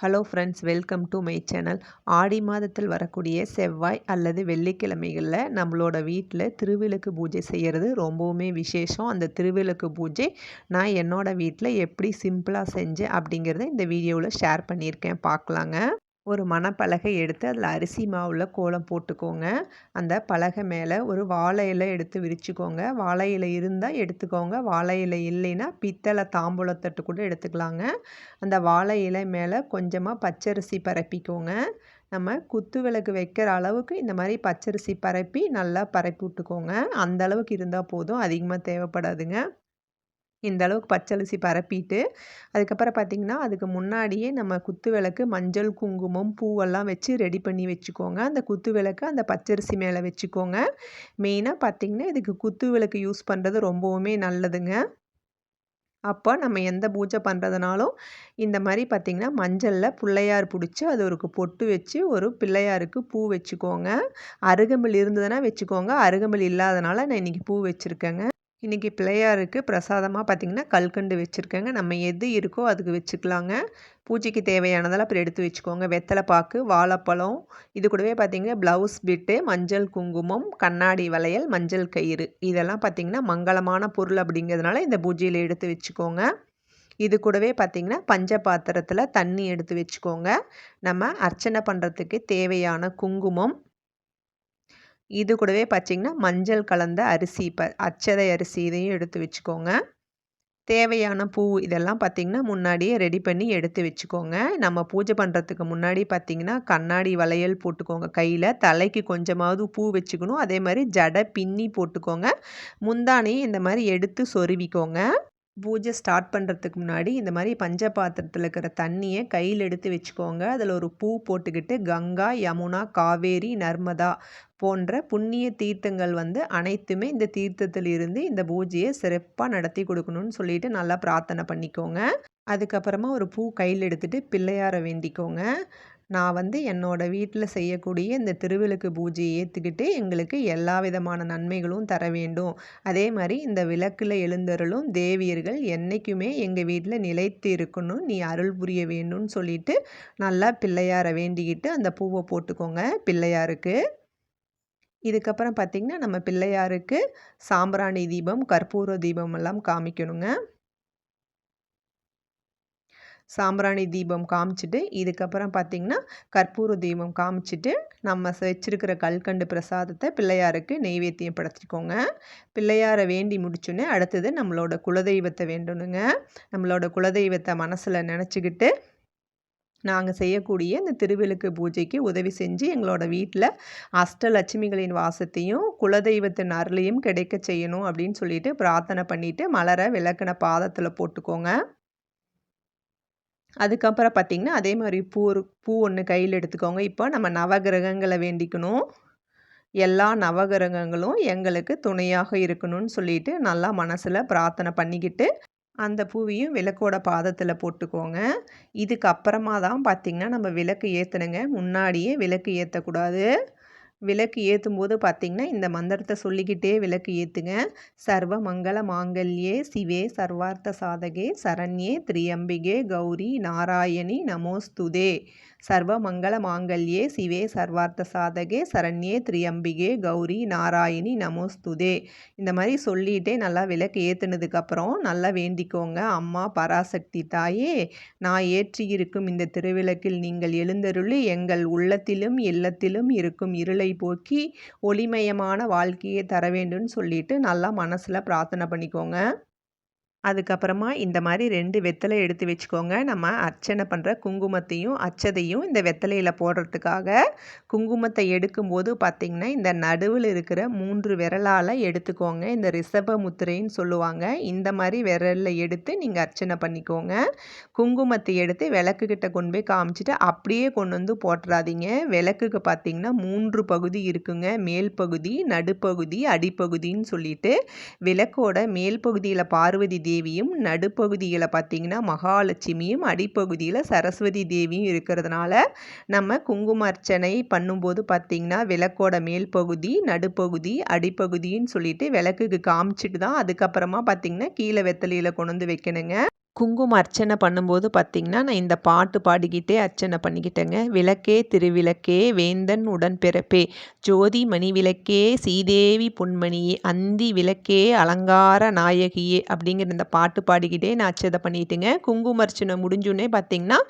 Hello friends welcome to my channel ஆடி மாதத்தில் வரக்கூடிய செவ்வாய் அல்லது வெள்ளிக்கிழமைகளில் நம்மளோட வீட்டில் திருவிளக்கு பூஜை செய்கிறது ரொம்பவுமே விசேஷம். அந்த திருவிளக்கு பூஜை நான் என்னோடய வீட்டில் எப்படி சிம்பிளாக செஞ்சேன் அப்படிங்கிறத இந்த வீடியோவில் ஷேர் பண்ணியிருக்கேன். பார்க்கலாங்க. ஒரு மணப்பலகை எடுத்து அதில் அரிசி மாவில் கோலம் போட்டுக்கோங்க. அந்த பலகை மேலே ஒரு வாழை இலை எடுத்து விரிச்சுக்கோங்க. வாழை இலை இருந்தால் எடுத்துக்கோங்க. வாழை இலை இல்லைன்னா பித்தளை தாம்பூலத்தட்டு கூட எடுத்துக்கலாங்க. அந்த வாழை இலை மேலே கொஞ்சமாக பச்சரிசி பரப்பிக்கோங்க. நம்ம குத்து விளக்கு வைக்கிற அளவுக்கு இந்த மாதிரி பச்சரிசி பரப்பி நல்லா பரப்பி விட்டுக்கோங்க. அந்த அளவுக்கு இருந்தால் போதும். அதிகமாக தேவைப்படாதுங்க. இந்த அளவுக்கு பச்சரிசி பரப்பிட்டு அதுக்கப்புறம் பார்த்திங்கன்னா அதுக்கு முன்னாடியே நம்ம குத்து விளக்கு மஞ்சள் குங்குமம் பூவெல்லாம் வச்சு ரெடி பண்ணி வச்சுக்கோங்க. அந்த குத்து விளக்கு அந்த பச்சரிசி மேலே வச்சுக்கோங்க. மெயினாக பார்த்திங்கன்னா இதுக்கு குத்து விளக்கு யூஸ் பண்ணுறது ரொம்பவுமே நல்லதுங்க. அப்போ நம்ம எந்த பூஜை பண்ணுறதுனாலும் இந்த மாதிரி பார்த்திங்கன்னா மஞ்சளில் பிள்ளையார் பிடிச்சி அது ஒரு பொட்டு வச்சு ஒரு பிள்ளையாருக்கு பூ வச்சுக்கோங்க. அருகம்பில் இருந்ததுன்னா வச்சுக்கோங்க. அருகம்பில் இல்லாதனால நான் இன்றைக்கி பூ வச்சுருக்கேங்க. இன்றைக்கி பிள்ளையாருக்கு பிரசாதமாக பார்த்திங்கன்னா கல்கண்டு வச்சுருக்கேங்க. நம்ம எது இருக்கோ அதுக்கு வச்சுக்கலாங்க. பூஜைக்கு தேவையானதெல்லாம் அப்புறம் எடுத்து வச்சுக்கோங்க. வெத்தலை பாக்கு வாழைப்பழம் இது கூடவே பார்த்திங்கன்னா ப்ளவுஸ் பிட்டு மஞ்சள் குங்குமம் கண்ணாடி வளையல் மஞ்சள் கயிறு. இதெல்லாம் பார்த்திங்கன்னா மங்களமான பொருள் அப்படிங்கிறதுனால இந்த பூஜையில் எடுத்து வச்சுக்கோங்க. இது கூடவே பார்த்திங்கன்னா பஞ்ச பாத்திரத்தில் தண்ணி எடுத்து வச்சுக்கோங்க. நம்ம அர்ச்சனை பண்ணுறதுக்கு தேவையான குங்குமம் இது கூடவே பார்த்திங்கன்னா மஞ்சள் கலந்த அரிசி ப அச்சதை அரிசி இதையும் எடுத்து வச்சுக்கோங்க. தேவையான பூ இதெல்லாம் பார்த்திங்கன்னா முன்னாடியே ரெடி பண்ணி எடுத்து வச்சுக்கோங்க. நம்ம பூஜை பண்ணுறதுக்கு முன்னாடி பார்த்திங்கன்னா கண்ணாடி வளையல் போட்டுக்கோங்க கையில். தலைக்கு கொஞ்சமாவது பூ வச்சுக்கணும். அதே மாதிரி ஜடை பின்னி போட்டுக்கோங்க. முந்தானையும் இந்த மாதிரி எடுத்து சொருவிக்கோங்க. பூஜை ஸ்டார்ட் பண்ணுறதுக்கு முன்னாடி இந்த மாதிரி பஞ்ச பாத்திரத்தில் இருக்கிற தண்ணியை கையில் எடுத்து வச்சுக்கோங்க. அதில் ஒரு பூ போட்டுக்கிட்டு கங்கா யமுனா காவேரி நர்மதா போன்ற புண்ணிய தீர்த்தங்கள் வந்து அனைத்துமே இந்த தீர்த்தத்தில் இருந்து இந்த பூஜையை சிறப்பாக நடத்தி கொடுக்கணும்னு சொல்லிட்டு நல்லா பிரார்த்தனை பண்ணிக்கோங்க. அதுக்கப்புறமா ஒரு பூ கையில் எடுத்துகிட்டு பிள்ளையாரை வேண்டிக்கோங்க. நான் வந்து என்னோடய வீட்டில் செய்யக்கூடிய இந்த திருவிளக்கு பூஜையை ஏற்றுக்கிட்டு எங்களுக்கு எல்லா விதமான நன்மைகளும் தர வேண்டும். அதே மாதிரி இந்த விளக்கில் எழுந்தருளும் தேவியர்கள் என்றைக்குமே எங்கள் வீட்டில் நிலைத்து இருக்கணும் நீ அருள் புரிய வேணும்னு சொல்லிட்டு நல்லா பிள்ளையாரை வேண்டிக்கிட்டு அந்த பூவை போட்டுக்கோங்க பிள்ளையாருக்கு. இதுக்கப்புறம் பார்த்திங்கன்னா நம்ம பிள்ளையாருக்கு சாம்பிராணி தீபம் கற்பூர தீபம் எல்லாம் காமிக்கணுங்க. சாம்பிராணி தீபம் காமிச்சிட்டு இதுக்கப்புறம் பார்த்திங்கன்னா கற்பூர தீபம் காமிச்சிட்டு நம்ம வச்சுருக்கிற கல்கண்டு பிரசாதத்தை பிள்ளையாருக்கு நெய்வேத்தியம் படுத்திக்கோங்க பிள்ளையாரை வேண்டி முடிச்சோன்னே அடுத்தது நம்மளோட குலதெய்வத்தை வேண்டணுங்க. நம்மளோட குலதெய்வத்தை மனசில் நினச்சிக்கிட்டு நாங்கள் செய்யக்கூடிய இந்த திருவிளக்கு பூஜைக்கு உதவி செஞ்சு எங்களோட வீட்டில் அஷ்டலட்சுமிகளின் வாசத்தையும் குலதெய்வத்தின் அருளையும் கிடைக்க செய்யணும் அப்படின்னு சொல்லிட்டு பிரார்த்தனை பண்ணிவிட்டு மலரை விளக்கின பாதத்தில் போட்டுக்கோங்க. அதுக்கப்புறம் பார்த்திங்கன்னா அதே மாதிரி பூ பூ ஒன்று கையில் எடுத்துக்கோங்க. இப்போ நம்ம நவகிரகங்களை வேண்டிக்கணும். எல்லா நவகிரகங்களும் எங்களுக்கு துணையாக இருக்கணும்னு சொல்லிட்டு நல்லா மனசில் பிரார்த்தனை பண்ணிக்கிட்டு அந்த பூவையும் விளக்கோட பாதத்தில் போட்டுக்கோங்க. இதுக்கப்புறமா தான் பார்த்திங்கன்னா நம்ம விளக்கு ஏற்றணுங்க முன்னாடியே விளக்கு ஏற்றக்கூடாது விளக்கு ஏற்றும் போது பார்த்திங்கன்னா இந்த மந்திரத்தை சொல்லிக்கிட்டே விளக்கு ஏற்றுங்க சர்வ மங்கள மாங்கல்யே சிவே சர்வார்த்த சாதகே சரண்யே திரியம்பிகே கௌரி நாராயணி நமோஸ்துதே. சர்வ மங்கள மாங்கல்யே சிவே சர்வார்த்த சாதகே சரண்யே திரியம்பிகே கௌரி நாராயணி நமோஸ்துதே. இந்த மாதிரி சொல்லிகிட்டே நல்லா விளக்கு ஏற்றுனதுக்கப்புறம் நல்லா வேண்டிக்கோங்க. அம்மா பராசக்தி தாயே நான் ஏற்றி இருக்கும் இந்த திருவிளக்கில் நீங்கள் எழுந்தருளி எங்கள் உள்ளத்திலும் இல்லத்திலும் இருக்கும் இருளை போக்கி ஒளிமயமான வாழ்க்கையை தர வேண்டும்னு சொல்லிட்டு நல்லா மனசில் பிரார்த்தனை பண்ணிக்கோங்க. அதுக்கப்புறமா இந்த மாதிரி ரெண்டு வெத்தலை எடுத்து வச்சுக்கோங்க. நம்ம அர்ச்சனை பண்ணுற குங்குமத்தையும் அச்சதையும் இந்த வெத்தலையில் போடுறதுக்காக குங்குமத்தை எடுக்கும்போது பார்த்திங்கன்னா இந்த நடுவில் இருக்கிற மூன்று விரலால் எடுத்துக்கோங்க. இந்த ரிஷப முத்திரைன்னு சொல்லுவாங்க. இந்த மாதிரி விரலில் எடுத்து நீங்கள் அர்ச்சனை பண்ணிக்கோங்க. குங்குமத்தை எடுத்து விளக்குக்கிட்ட கொண்டு போய் காமிச்சிட்டு அப்படியே கொண்டு வந்து போட்டுறாதீங்க. விளக்குக்கு பார்த்திங்கன்னா மூன்று பகுதி இருக்குங்க. மேல் பகுதி நடுப்பகுதி அடிப்பகுதின்னு சொல்லிட்டு விளக்கோட மேல் பகுதியில் பார்வதி தேவியும் நடுப்பகுதியில் பார்த்திங்கன்னா மகாலட்சுமியும் அடிப்பகுதியில் சரஸ்வதி தேவியும் இருக்கிறதுனால நம்ம குங்கும அர்ச்சனை பண்ணும்போது பார்த்திங்கன்னா விளக்கோட மேல் பகுதி நடுப்பகுதி அடிப்பகுதின்னு சொல்லிட்டு விளக்குக்கு காமிச்சிட்டு தான் அதுக்கப்புறமா பார்த்திங்கன்னா கீழே வெத்தலையில் கொண்டு வந்து வைக்கணுங்க. குங்கும அர்ச்சனை பண்ணும்போது பார்த்திங்கன்னா நான் இந்த பாட்டு பாடிக்கிட்டே அர்ச்சனை பண்ணிக்கிட்டேங்க. விளக்கே திருவிளக்கே வேந்தன் உடன் பிறப்பே. ஜோதி மணி விளக்கே சீதேவி பொன்மணியே அந்தி விளக்கே அலங்கார நாயகியே அப்படிங்கிற இந்த பாட்டு பாடிக்கிட்டே நான் அர்ச்சதை பண்ணிட்டுங்க. குங்கும அர்ச்சனை முடிஞ்சுன்னே பார்த்திங்கன்னா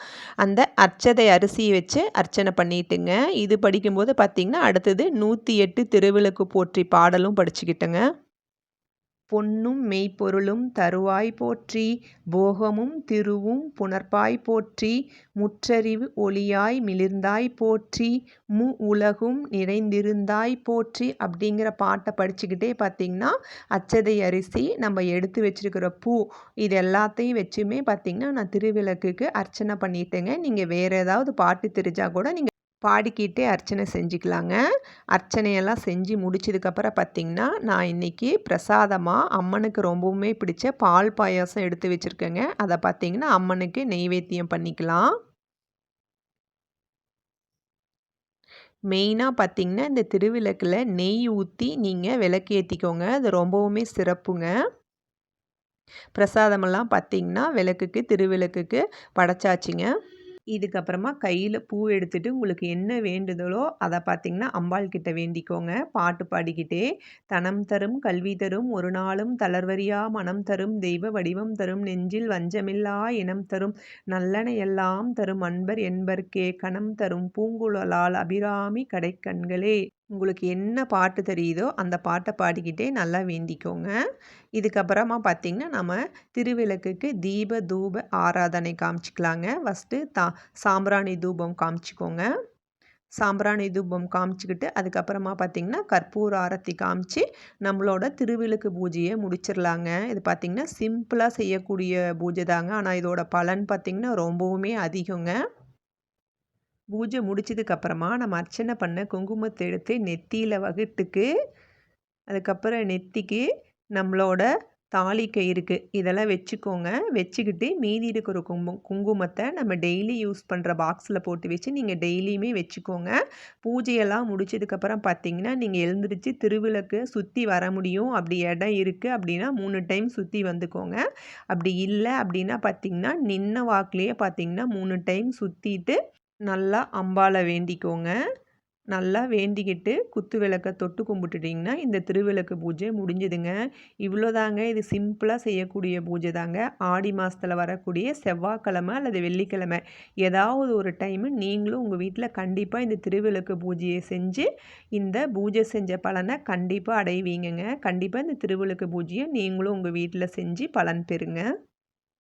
அந்த அர்ச்சதை அரிசியை வச்சு அர்ச்சனை பண்ணிட்டுங்க. இது படிக்கும்போது பார்த்திங்கன்னா அடுத்தது நூற்றி எட்டு திருவிளக்கு போற்றி பாடலும் படிச்சுக்கிட்டேங்க. பொன்னும் மெய்ப்பொருளும் தருவாய் போற்றி போகமும் திருவும் புணர்ப்பாய் போற்றி முற்றறிவு ஒளியாய் மிளிர்ந்தாய் போற்றி மு உலகும் நிறைந்திருந்தாய் போற்றி அப்படிங்கிற பாட்டை படிச்சுக்கிட்டே பார்த்திங்கன்னா அச்சதை அரிசி நம்ம எடுத்து வச்சுருக்கிற பூ இது எல்லாத்தையும் வச்சுமே பார்த்திங்கன்னா நான் திருவிளக்குக்கு அர்ச்சனை பண்ணிட்டேங்க. நீங்கள் வேறு ஏதாவது பாட்டு தெரிஞ்சால் கூட நீங்கள் பாடிக்கிட்டே அர்ச்சனை செஞ்சுக்கலாங்க. அர்ச்சனையெல்லாம் செஞ்சு முடிச்சதுக்கப்புறம் பார்த்திங்கன்னா நான் இன்றைக்கி பிரசாதமாக அம்மனுக்கு ரொம்பவுமே பிடிச்ச பால் பாயாசம் எடுத்து வச்சுருக்கேங்க. அதை பார்த்திங்கன்னா அம்மனுக்கு நெய்வேத்தியம் பண்ணிக்கலாம். மெயினாக பார்த்திங்கன்னா இந்த திருவிளக்கில் நெய் ஊற்றி நீங்கள் விளக்கு ஏற்றிக்கோங்க அது ரொம்பவுமே சிறப்புங்க. பிரசாதமெல்லாம் பார்த்திங்கன்னா விளக்குக்கு திருவிளக்குக்கு படைச்சாச்சுங்க. இதுக்கப்புறமா கையில் பூ எடுத்துகிட்டு உங்களுக்கு என்ன வேண்டுதலோ அதை பார்த்திங்கன்னா அம்பாள் கிட்ட வேண்டிக்கோங்க. பாட்டு பாடிக்கிட்டே தனம் தரும் கல்வி தரும் ஒரு நாளும் தளர்வரியா மனம் தரும் தெய்வ வடிவம் தரும் நெஞ்சில் வஞ்சமில்லா இனம் தரும் நல்லன எல்லாம் தரும் அன்பர் என்பர்க்கே கணம் தரும் பூங்குழலால் அபிராமி கடைக்கண்களே. உங்களுக்கு என்ன பாட்டு தெரியுதோ அந்த பாட்டை பாடிக்கிட்டே நல்லா வேண்டிக்கோங்க. இதுக்கப்புறமா பார்த்திங்கன்னா நம்ம திருவிளக்குக்கு தீப தூப ஆராதனை காமிச்சிக்கலாங்க. ஃபஸ்ட்டு தா சாம்பிராணி தூபம் காமிச்சிக்கோங்க. சாம்பிராணி தூபம் காமிச்சிக்கிட்டு அதுக்கப்புறமா பார்த்திங்கன்னா கற்பூர ஆரத்தி காமிச்சு நம்மளோட திருவிளக்கு பூஜையை முடிச்சிடலாங்க இது பார்த்திங்கன்னா சிம்பிளாக செய்யக்கூடிய பூஜை தாங்க. ஆனால் இதோட பலன் பார்த்திங்கன்னா ரொம்பவுமே அதிகங்க. பூஜை முடிச்சதுக்கப்புறமா நம்ம அர்ச்சனை பண்ண குங்குமத்தை எடுத்து நெத்தியில் வகுட்டுக்கு அதுக்கப்புறம் நெத்திக்கு நம்மளோட தாலி கயிறுக்கு இதெல்லாம் வச்சுக்கோங்க. வச்சுக்கிட்டு மீதி இருக்கிற குங்குமம் குங்குமத்தை நம்ம டெய்லி யூஸ் பண்ணுற பாக்ஸில் போட்டு வச்சு நீங்கள் டெய்லியுமே வச்சுக்கோங்க. பூஜையெல்லாம் முடிச்சதுக்கப்புறம் பார்த்தீங்கன்னா நீங்கள் எழுந்திரிச்சு திருவிளக்கு சுற்றி வர முடியும். அப்படி இடம் இருக்குது அப்படின்னா மூணு டைம் சுற்றி வந்துக்கோங்க. அப்படி இல்லை அப்படின்னா பார்த்தீங்கன்னா நின்ன வாக்குலேயே பார்த்தீங்கன்னா மூணு டைம் சுற்றிட்டு நல்லா அம்பாவை வேண்டிக்கோங்க. நல்லா வேண்டிக்கிட்டு குத்து விளக்க தொட்டு கும்பிட்டுட்டிங்கன்னா இந்த திருவிளக்கு பூஜை முடிஞ்சுதுங்க. இவ்வளோதாங்க. இது சிம்பிளாக செய்யக்கூடிய பூஜை தாங்க. ஆடி மாதத்தில் வரக்கூடிய செவ்வாய்க்கிழமை அல்லது வெள்ளிக்கிழமை. ஏதாவது ஒரு டைமு நீங்களும் உங்கள் வீட்டில் கண்டிப்பாக இந்த திருவிளக்கு பூஜையை செஞ்சு இந்த பூஜை செஞ்ச பலனை கண்டிப்பாக அடைவீங்கங்க. கண்டிப்பாக இந்த திருவிளக்கு பூஜையை நீங்களும் உங்கள் வீட்டில் செஞ்சு பலன் பெறுங்க.